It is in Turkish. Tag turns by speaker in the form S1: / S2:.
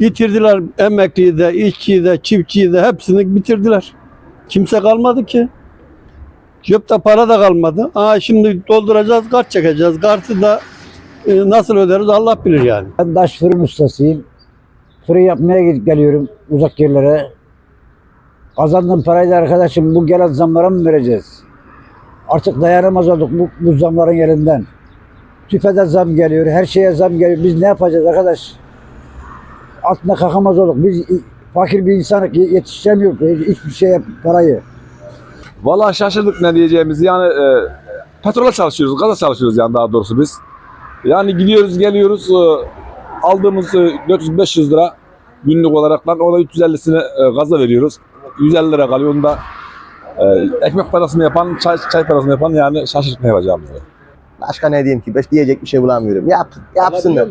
S1: Bitirdiler emekliyi de, işçiyi de, çiftçiyi de hepsini bitirdiler. Kimse kalmadı ki. Cepte para da kalmadı. Aa şimdi dolduracağız, kart çekeceğiz. Kartı da e, nasıl öderiz Allah bilir yani.
S2: Ben taş fırın ustasıyım. Fırın yapmaya gidip geliyorum uzak yerlere. Kazandığım parayı da arkadaşım bu gelen zamlara mı vereceğiz? Artık dayanamaz olduk bu, bu zamların elinden. Tüfe de zam geliyor, her şeye zam geliyor. Biz ne yapacağız arkadaş? Altına kalkamaz olduk. Biz fakir bir insanlık yetiştiremiyoruz hiçbir şeye parayı.
S3: Vallahi şaşırdık ne diyeceğimizi. Yani e, petrola çalışıyoruz, gaza çalışıyoruz yani daha doğrusu biz. Yani gidiyoruz, geliyoruz. e, aldığımız e, 400-500 lira günlük olarak lan o da 350'sini e, gaza veriyoruz. 150 lira kalıyor. Onu da e, ekmek parasını yapan, çay, çay parasını yapan yani şaşırtıp ne yapacağımızı.
S4: Başka ne diyeyim ki? Beş diyecek bir şey bulamıyorum. Yap, yapsınlar.